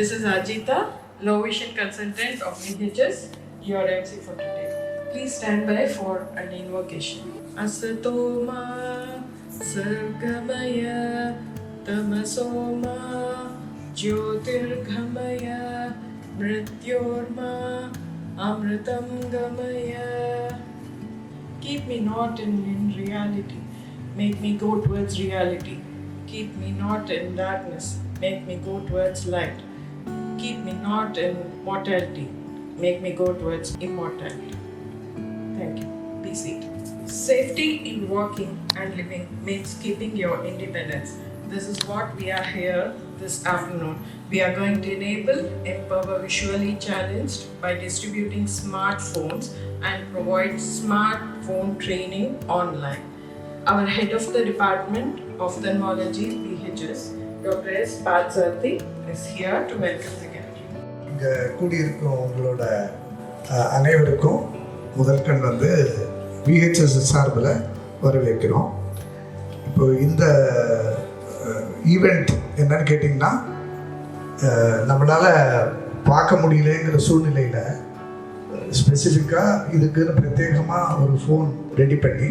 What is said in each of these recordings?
This is Ajita, low vision consultant of VHS, your MC for today. Please stand by for an invocation. Asatoma Sargamaya Tamasoma Jyotirghamaya Mrityorma Amritam Gamaya Keep me not in, in reality, make me go towards reality. Keep me not in darkness, make me go towards light. Keep me not in mortality, make me go towards immortality. Thank you. Be seated. Safety in walking and living means keeping your independence. This is what we are here this afternoon. We are going to enable, empower visually challenged by distributing smartphones and provide smartphone training online. Our head of the Department of Ophthalmology, PHS, Dr. S. Patsarthi, is here to welcome gathering. இங்கே கூடியிருக்கும் உங்களோட அனைவருக்கும் முதற்கண் வந்து VHS சார்பில் வரவேற்கிறோம். இப்போ இந்த ஈவெண்ட் என்னன்னு கேட்டிங்கன்னா நம்மளால் பார்க்க முடியலங்கிற சூழ்நிலையில் ஸ்பெசிஃபிக்காக இதுக்குன்னு பிரத்யேகமாக ஒரு ஃபோன் ரெடி பண்ணி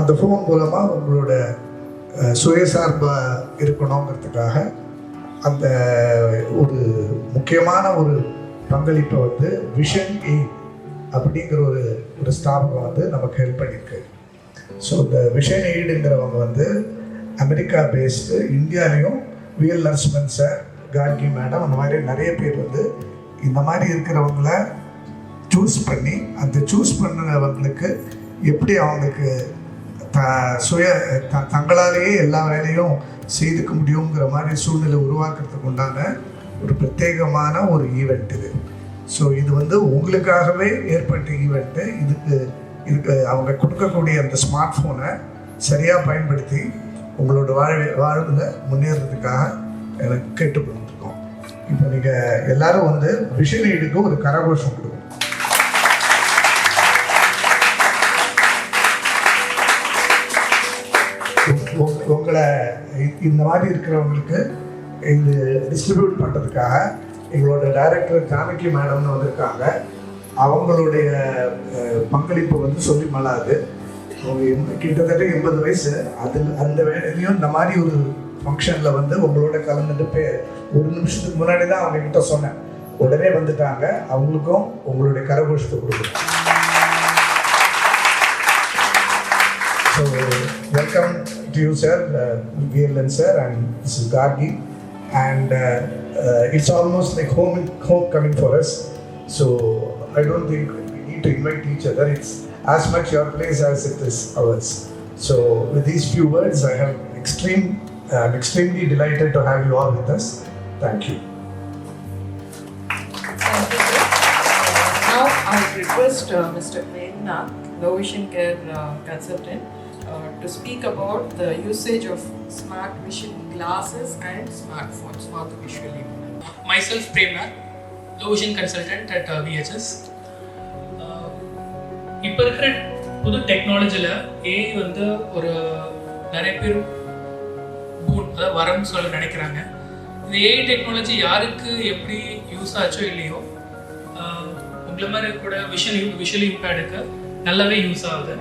அந்த ஃபோன் மூலமாக உங்களோட சுயசார்பாக இருக்கணுங்கிறதுக்காக அந்த ஒரு முக்கியமான ஒரு பங்களிப்பை வந்து விஷன் எய்ட் அப்படிங்கிற ஒரு ஒரு ஸ்தாபனம் வந்து நமக்கு ஹெல்ப் பண்ணியிருக்கு. ஸோ இந்த விஷன் எய்டுங்கிறவங்க வந்து America based இந்தியாலையும் VL Narasimhan sir Gargi madam அந்த மாதிரி நிறைய பேர் வந்து இந்த மாதிரி இருக்கிறவங்கள சூஸ் பண்ணி அந்த சூஸ் பண்ணவங்களுக்கு எப்படி அவங்களுக்கு த சுய த தங்களாலேயே எல்லா வேலையும் செய்துக்க முடியுங்கிற மாதிரி சூழ்நிலை உருவாக்குறதுக்கு உண்டான ஒரு பிரத்யேகமான ஒரு ஈவெண்ட் இது. ஸோ இது வந்து உங்களுக்காகவே ஏற்பட்ட ஈவெண்ட்டு இதுக்கு இதுக்கு அவங்க கொடுக்கக்கூடிய அந்த ஸ்மார்ட் ஃபோனை சரியாக பயன்படுத்தி உங்களோட வாழ் வாழ்வில் முன்னேறதுக்காக எனக்கு கேட்டுக்கொண்டிருக்கோம் இப்போ நீங்கள் எல்லாரும் வந்து விஷனீடுக்கு ஒரு கரகோஷம் கொடுக்கும் உங்களை இந்த மாதிரி இருக்கிறவங்களுக்கு இது டிஸ்ட்ரிபியூட் பண்ணுறதுக்காக எங்களோட டைரக்டர் ஜானகி மேடம்னு வந்திருக்காங்க. அவங்களுடைய பங்களிப்பு வந்து சொல்லி மலாது அவங்க கிட்டத்தட்ட எண்பது வயசு. அதில் அந்த வேலையிலையும் இந்த மாதிரி ஒரு ஃபங்க்ஷனில் வந்து உங்களோட கலந்துட்டு பே ஒரு நிமிஷத்துக்கு முன்னாடி தான் அவங்க கிட்ட சொன்னேன். உடனே வந்துட்டாங்க. அவங்களுக்கும் உங்களுடைய கரகோஷத்தை கொடுக்குறேன் so welcome to you, sir, uh, VLN sir, and this is Gargi. And uh, uh, it's almost like home, home coming for us. So, I don't think we need to invite each other. It's as much your place as it is ours. So, with these few words, I have extreme, I'm extremely delighted to have you all with us. Thank you. Thank you, sir. Now, I request uh, Mr. Low vision care uh, consultant, uh, to speak about the usage of smart vision glasses and smartphones for the visually impaired. myself Premnath, low vision consultant at uh, VHS. இப்போ இருக்கிற புது டெக்னாலஜியில் AI வந்து ஒரு நிறைய பேர் boon, அதாவது வரம்னு சொல்ல நினைக்கிறாங்க இந்த ஏஐ டெக்னாலஜி யாருக்கு எப்படி யூஸ் ஆச்சோ இல்லையோ உங்களை மாதிரி கூட விஷன் விஷுவல் இம்பேர்டுக்கு நல்லாவே யூஸ் ஆகுது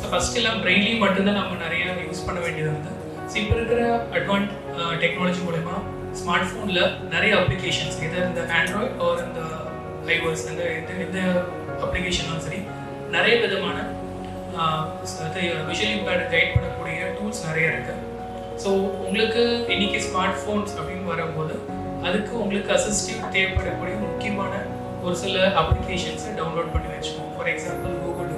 ஸோ ஃபர்ஸ்ட் எல்லாம் பிரெயின்லி மட்டும்தான் நம்ம நிறைய யூஸ் பண்ண வேண்டியது வந்து. ஸோ இப்போ இருக்கிற அட்வான்ஸ் டெக்னாலஜி மூலயமா ஸ்மார்ட் ஃபோனில் நிறைய அப்ளிகேஷன்ஸ் எது இந்த ஆண்ட்ராய்ட் ஆர் இந்த ஐஓஎஸ் இந்த எந்த எந்த அப்ளிகேஷனாலும் சரி நிறைய விதமான விஷுவல் இம்பேர்டு கைட் பண்ணக்கூடிய டூல்ஸ் நிறைய இருக்குது ஸோ உங்களுக்கு இன்னைக்கு ஸ்மார்ட் ஃபோன்ஸ் அப்படின்னு வரும்போது அதுக்கு உங்களுக்கு அசிஸ்டிவ் தேவைப்படக்கூடிய முக்கியமான ஒரு சில அப்ளிகேஷன்ஸை டவுன்லோட் பண்ணி வச்சுக்கோங்க. For example Google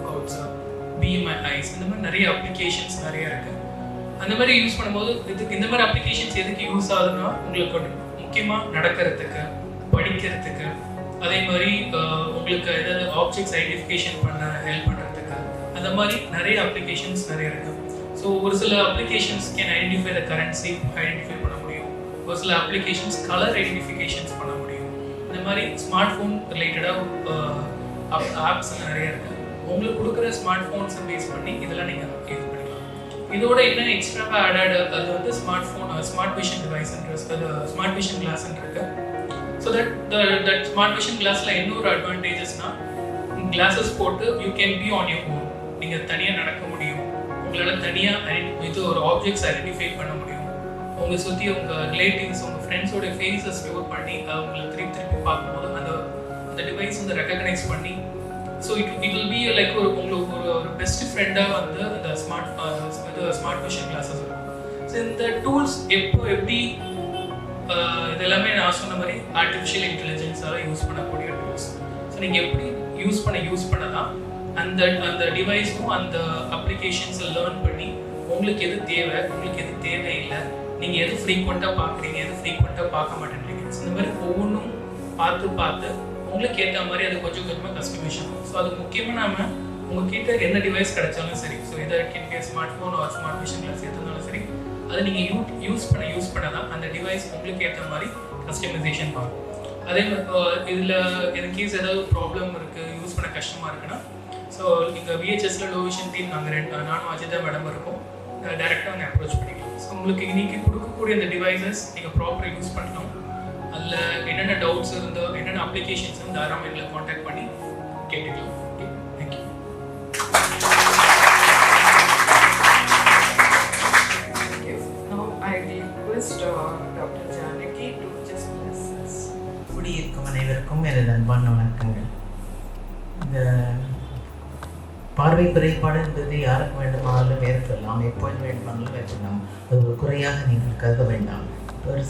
be my eyes இந்த மாதிரி நிறைய அப்ளிகேஷன்ஸ் நிறைய இருக்கு. அந்த மாதிரி யூஸ் பண்ணும்போது இதுக்கு இந்த மாதிரி அப்ளிகேஷன்ஸ் எதுக்கு யூஸ் ஆகுதுன்னா உங்களுக்கு ஒன்று முக்கியமாக நடக்கிறதுக்கு படிக்கிறதுக்கு அதே மாதிரி உங்களுக்கு ஏதாவது ஆப்ஜெக்ட்ஸ் ஐடென்டிஃபிகேஷன் பண்ண ஹெல்ப் பண்ணுறதுக்கு அந்த மாதிரி நிறைய அப்ளிகேஷன்ஸ் நிறைய இருக்கு. ஸோ ஒரு சில applications can identify the currency identify பண்ண முடியும். ஒரு சில அப்ளிகேஷன்ஸ் கலர் ஐடென்டிஃபிகேஷன்ஸ் பண்ண முடியும். இந்த மாதிரி ஸ்மார்ட் ஃபோன் ரிலேட்டடாக ஆப்ஸ் நிறைய இருக்கு. உங்களுக்கு கொடுக்குற ஸ்மார்ட் ஃபோன்ஸை பேஸ் பண்ணி இதெல்லாம் நீங்கள் இது பண்ணிக்கலாம். இதோட என்ன எக்ஸ்ட்ராவாக ஆடாடு அது வந்து ஸ்மார்ட் ஃபோன் ஸ்மார்ட் விஷன் டிவைஸ்ன்ற அது ஸ்மார்ட் விஷன் கிளாஸ்ன்னு இருக்கு. So that that smart vision கிளாஸில் இன்னொரு அட்வான்டேஜஸ்னால் கிளாஸஸ் போட்டு you can be on your own நீங்கள் தனியாக நடக்க முடியும். உங்களால் தனியாக இது ஒரு ஆப்ஜெக்ட்ஸ் ஐடென்டிஃபை பண்ண முடியும். உங்களை சுற்றி உங்கள் ரிலேட்டிவ்ஸ் உங்கள் ஃப்ரெண்ட்ஸோட ஃபேஸை ஸ்டோர் பண்ணி அவங்களை திருப்பி திருப்பி பார்க்கும்போது அந்த அந்த டிவைஸ் வந்து ரெக்கக்னைஸ் பண்ணி so it it will be like ஒரு உங்களுக்கு ஒரு ஒரு பெஸ்ட் ஃப்ரெண்டாக வந்து அந்த ஸ்மார்ட் இது ஸ்மார்ட் மிஷின் கிளாஸஸ் இருக்கும். ஸோ இந்த டூல்ஸ் எப்போ எப்படி uh, இதெல்லாமே இது எல்லாமே நான் சொன்ன மாதிரி ஆர்டிஃபிஷியல் இன்டெலிஜென்ஸால் யூஸ் பண்ணக்கூடிய டூல்ஸ் ஸோ நீங்கள் எப்படி யூஸ் பண்ண யூஸ் பண்ணலாம். அந்த அந்த டிவைஸும் அந்த அப்ளிகேஷன்ஸை லேர்ன் பண்ணி உங்களுக்கு எது தேவை உங்களுக்கு எது தேவையில்லை நீங்கள் எது ஃப்ரீக்வெண்ட்டாக பார்க்குறீங்க எது ஃப்ரீக்வெண்ட்டாக பார்க்க மாட்டேன்றீங்க. ஸோ இந்த மாதிரி ஒவ்வொன்றும் பார்த்து பார்த்து உங்களுக்கு ஏற்ற மாதிரி அது கொஞ்சம் கொஞ்சமாக கஸ்டமைஷன் ஸோ அது முக்கியமாக நாம உங்ககிட்ட என்ன டிவைஸ் கிடைச்சாலும் சரி ஸோ இதை கிட்டே smart phone or smart machine glass எதுனாலும் சரி அதை நீங்கள் யூ யூஸ் பண்ண யூஸ் பண்ண தான் அந்த டிவைஸ் உங்களுக்கு ஏற்ற மாதிரி கஸ்டமைசேஷன் பார்க்கும் அதே மாதிரி இதில் இது கேஸ் ஏதாவது ப்ராப்ளம் இருக்குது யூஸ் பண்ண கஷ்டமாக இருக்குன்னா ஸோ நீங்கள் விஹெச்எஸ்ல லோ விஷன் டீம் நாங்கள் ரெண்டு நானும் அஜிதா மேடம் இருக்கோம். டேரெக்டாக நீங்கள் அப்ரோச் பண்ணிக்கலாம். ஸோ உங்களுக்கு இன்னைக்கு கொடுக்கக்கூடிய அந்த டிவைசஸ் நீங்கள் ப்ராப்பராக யூஸ் பண்ணலாம் அதில் என்னென்ன டவுட்ஸ் இருந்தோ என்னென்ன அப்ளிகேஷன்ஸ் தாராளமாக எங்களை காண்டாக்ட் பண்ணி கேட்டுக்கலாம். Okay thank you uh. குடியிருக்கும் அனைவருக்கும் எனது அன்பான வணக்கங்கள். இந்த பார்வை குறைபாடு என்பது யாருக்கு வேண்டுமானாலும் ஏற்படலாம் எப்போது வேண்டுமானாலும் ஏற்படலாம் அது ஒரு குறையாக நீங்கள் கருத வேண்டாம். ஒரு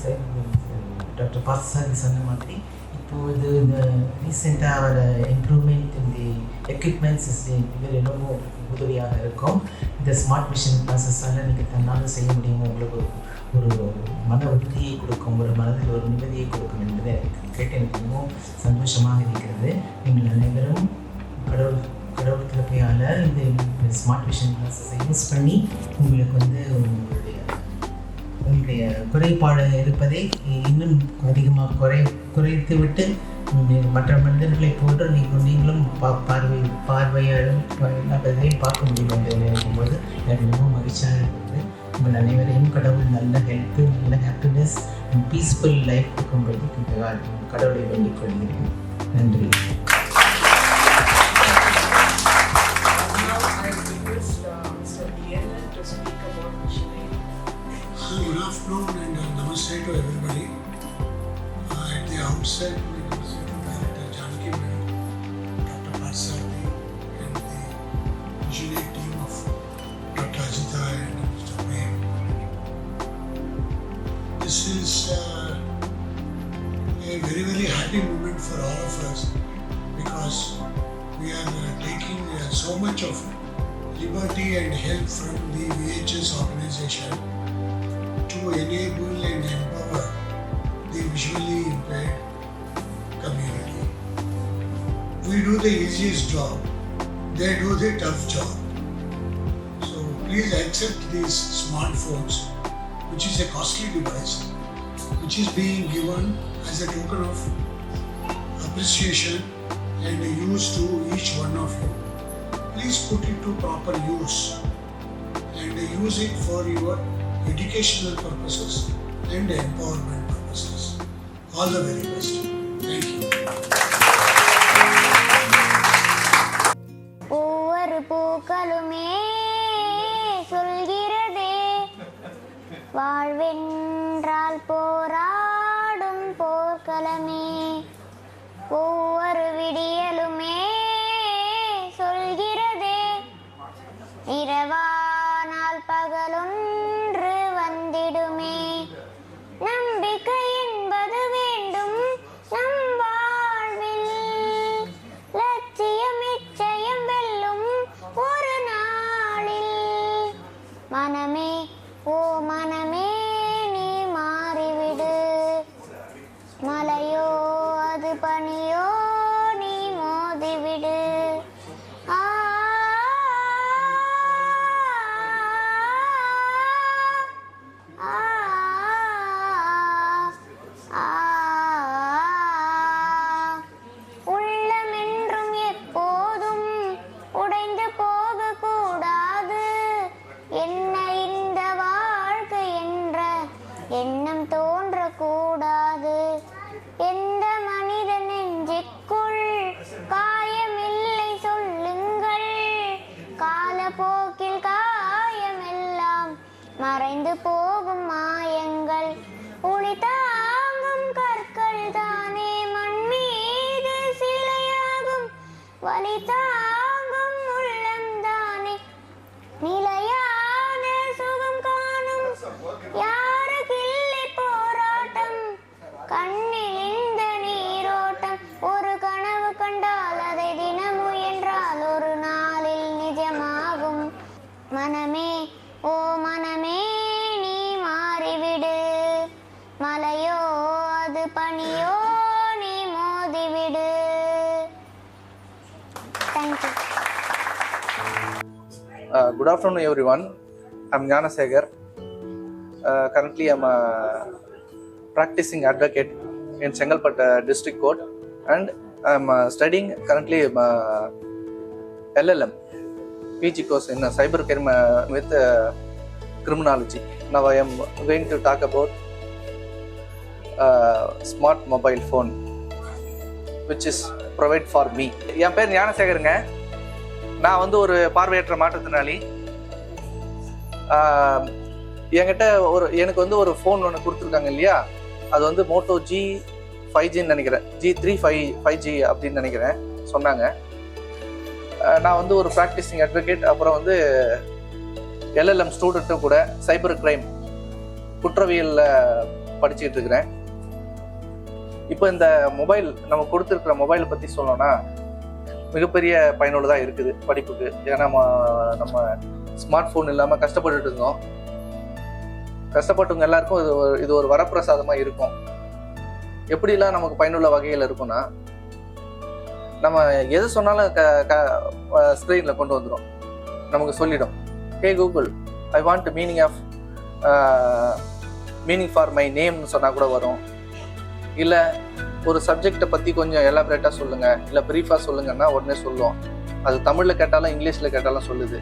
டாக்டர் பார்த்தசாரி சொன்ன மாதிரி இப்போது இந்த ரீசெண்டாக வர இம்ப்ரூவ்மெண்ட் இந்த எக்யூப்மெண்ட் சிஸ்டம் இது ரொம்ப உதவியாக இருக்கும். இந்த ஸ்மார்ட் மிஷின் கிளாஸஸால் நீங்கள் தன்னால் செய்ய முடியும் உங்களுக்கு ஒரு மன உறுதியை கொடுக்கும் ஒரு மனதில் ஒரு நிம்மதியை கொடுக்கும் என்பதை எனக்கு கேட்டு எனக்கு மிகவும் சந்தோஷமாக இருக்கிறது. நீங்கள் அனைவரும் கடவுள் கடவுள் கிருப்பையால் இந்த ஸ்மார்ட் மிஷின் ப்ராசஸை யூஸ் பண்ணி உங்களுக்கு வந்து உங்களுடைய உங்களுடைய குறைபாடு இருப்பதை இன்னும் அதிகமாக குறை குறைத்துவிட்டு மற்ற மனிதர்களைப் போன்று நீங்கள் நீங்களும் பா பார்வை பார்வையாலும் பார்க்க முடியும் என்று நினைக்கும்போது எனக்கு மிகவும் மகிழ்ச்சியாக இருக்கிறது உங்கள் அனைவரையும் கடவுள் நல்ல ஹெல்த்து நல்ல ஹாப்பினஸ் அண்ட் பீஸ்ஃபுல் லைஃப் கொடுக்கும்படி கடவுளை வேண்டிக் கொள்கிறேன். நன்றி. Moment for all of us because we are taking so much of liberty and help from the VHS organization to enable and empower the visually impaired community. We do the easiest job, they do the tough job. So please accept these smartphones, which is a costly device, which is being given as a token of appreciation and use to each one of you. Please put it to proper use and use it for your educational purposes and empowerment purposes. All the very best. Thank you. போகும் மாயங்கள். ஒளி தாங்கும் கற்கள் தானே. மண் மீது சிலையாகும் வழி good afternoon, everyone. I'm Jnana Segar. Uh, currently, I'm a practicing advocate in Chengalpattu District Court, and I'm uh, studying currently um, uh, LLM PG course in uh, cyber crime uh, with uh, criminology. Now, I am going to talk about uh, smart mobile phone, which is provide for me. என் பேர் ஞானசேகருங்க நான் வந்து ஒரு பார்வையற்ற மாற்றுத்திறனாளி என்கிட்ட ஒரு எனக்கு வந்து ஒரு ஃபோன் ஒன்று கொடுத்துருக்காங்க இல்லையா? அது வந்து மோட்டோ ஜி ஃபைவ் ஜின்னு நினைக்கிறேன். G three five five G அப்படின்னு நினைக்கிறேன். சொன்னாங்க. நான் வந்து ஒரு ப்ராக்டிஸிங் அட்வொகேட் அப்புறம் வந்து எல்எல்எம் ஸ்டூடெண்ட்டும் கூட சைபர் கிரைம் குற்றவியலில் படிச்சுக்கிட்டு இருக்கிறேன். இப்போ இந்த மொபைல் நம்ம கொடுத்துருக்குற மொபைலை பற்றி சொல்லணும்னா மிகப்பெரிய பயனுள்ளதாக இருக்குது படிப்புக்கு. ஏன்னா நம்ம நம்ம ஸ்மார்ட் ஃபோன் இல்லாமல் கஷ்டப்பட்டுட்டு இருந்தோம். கஷ்டப்பட்டவங்க எல்லாருக்கும் இது ஒரு இது ஒரு வரப்பிரசாதமாக இருக்கும். எப்படிலாம் நமக்கு பயனுள்ள வகையில் இருக்கும்னா நம்ம எது சொன்னாலும் க க ஸ்க்ரீனில் கொண்டு வந்துடும் நமக்கு சொல்லிடும். Hey Google I want meaning of meaning for my நேம்னு சொன்னால் கூட வரும். இல்லை ஒரு சப்ஜெக்டை பற்றி கொஞ்சம் எலாபரேட்டாக சொல்லுங்கள் இல்லை ப்ரீஃபாக சொல்லுங்கன்னா உடனே சொல்லுவோம். அது தமிழில் கேட்டாலும் இங்கிலீஷில் கேட்டாலும் சொல்லுது.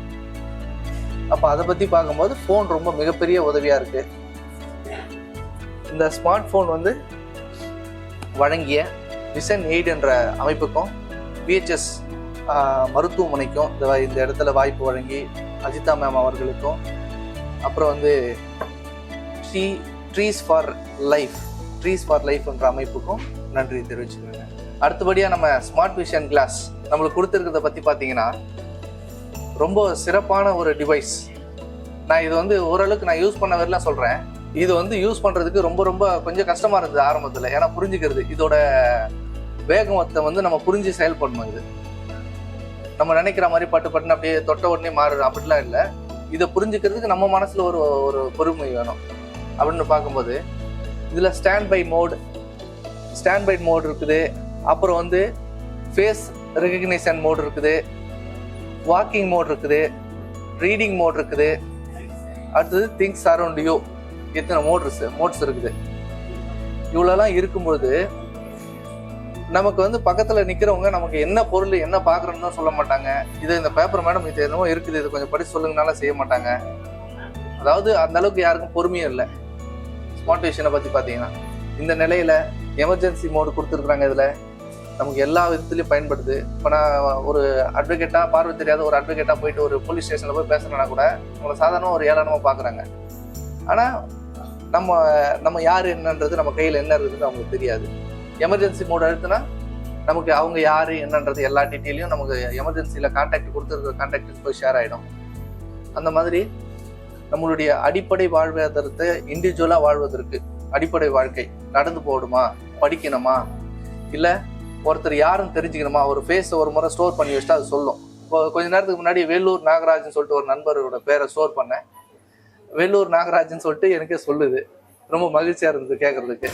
அப்போ அதை பற்றி பார்க்கும்போது ஃபோன் ரொம்ப மிகப்பெரிய உதவியாக இருக்குது இந்த ஸ்மார்ட் ஃபோன் வந்து வழங்கிய விசன் எய்ட் என்ற அமைப்புக்கும் பிஹெச்எஸ் மருத்துவமனைக்கும் இந்த இந்த இடத்துல வாய்ப்பு வழங்கி அஜிதா மேம் அவர்களுக்கும் அப்புறம் வந்து tree trees for life trees for லைஃப்ன்ற அமைப்புக்கும் நன்றி தெரிவிச்சுக்கோங்க அடுத்தபடியாக நம்ம ஸ்மார்ட் விஷன் கிளாஸ் நம்மளுக்கு கொடுத்துருக்கிறத பற்றி பார்த்தீங்கன்னா ரொம்ப சிறப்பான ஒரு டிவைஸ் நான் இது வந்து ஓரளவுக்கு நான் யூஸ் பண்ண வரலாம் சொல்கிறேன் இது வந்து யூஸ் பண்ணுறதுக்கு ரொம்ப ரொம்ப கொஞ்சம் கஷ்டமாக இருந்தது ஆரம்பத்தில். ஏன்னா புரிஞ்சுக்கிறது இதோட வேகத்தை வந்து நம்ம புரிஞ்சு செயல்படணும் இது. நம்ம நினைக்கிற மாதிரி பட்டு பட்டுன்னு அப்படியே தொட்ட உடனே மாறுது. அப்படிலாம் இல்லை. இதை புரிஞ்சுக்கிறதுக்கு நம்ம மனசில் ஒரு ஒரு பொறுமை வேணும். அப்படின்னு பார்க்கும்போது இதில் stand by mode stand byte mode இருக்குது. அப்புறம் வந்து ஃபேஸ் ரெகக்னிஷன் மோட் இருக்குது. வாக்கிங் மோட் இருக்குது. ரீடிங் மோட் இருக்குது. அடுத்தது திங்ஸ் அரௌண்ட் யூ இத்தனை மோட்ஸ் மோட்ஸ் இருக்குது. இவ்வளோலாம் இருக்கும்பொழுது நமக்கு வந்து பக்கத்தில் நிற்கிறவங்க நமக்கு என்ன பொருள் என்ன பார்க்குறோம்னு சொல்ல மாட்டாங்க. இது இந்த பேப்பர் மேடம் இது என்னமோ இருக்குது. இது கொஞ்சம் படிச்சு சொல்லுங்கனால செய்ய மாட்டாங்க. அதாவது அந்த அளவுக்கு யாருக்கும் பொறுமையும் இல்லை. ஸ்மார்ட் விஷனை பற்றி பார்த்தீங்கன்னா இந்த நிலையில் எமர்ஜென்சி மோடு கொடுத்துருக்குறாங்க இதில். நமக்கு எல்லா விதத்துலையும் பயன்படுது. இப்போ நான் ஒரு அட்வொகேட்டாக பார்வை தெரியாத ஒரு அட்வொகேட்டாக போயிட்டு ஒரு போலீஸ் ஸ்டேஷனில் போய் பேசுகிறேன்னா கூட நம்மளை சாதாரண ஒரு ஏளனமாக பார்க்குறாங்க. ஆனால் நம்ம நம்ம யார் என்னன்றது நம்ம கையில் என்ன இருக்குதுன்னு அவங்களுக்கு தெரியாது. எமர்ஜென்சி மோடு அழுத்துனா நமக்கு அவங்க யார் என்னன்றது எல்லா டீட்டெயிலையும் நமக்கு எமர்ஜென்சியில் கான்டாக்ட் கொடுத்துருக்க கான்டாக்ட் போய் ஷேர் ஆகிடும் அந்த மாதிரி நம்மளுடைய அடிப்படை வாழ்வாதாரத்தை இண்டிவிஜுவலாக வாழ்வதற்கு அடிப்படை வாழ்க்கை நடந்து போகணுமா? படிக்கணுமா? இல்லை ஒருத்தர் யாருன்னு தெரிஞ்சுக்கணுமா? ஒரு ஃபேஸை ஒரு முறை ஸ்டோர் பண்ணி வச்சுட்டு அது சொல்லும். இப்போ கொஞ்ச நேரத்துக்கு முன்னாடி வேலூர் நாகராஜன் சொல்லிட்டு ஒரு நண்பரோட பேரை ஸ்டோர் பண்ணேன். வேலூர் நாகராஜன் சொல்லிட்டு எனக்கே சொல்லுது. ரொம்ப மகிழ்ச்சியாக இருந்தது கேட்குறதுக்கு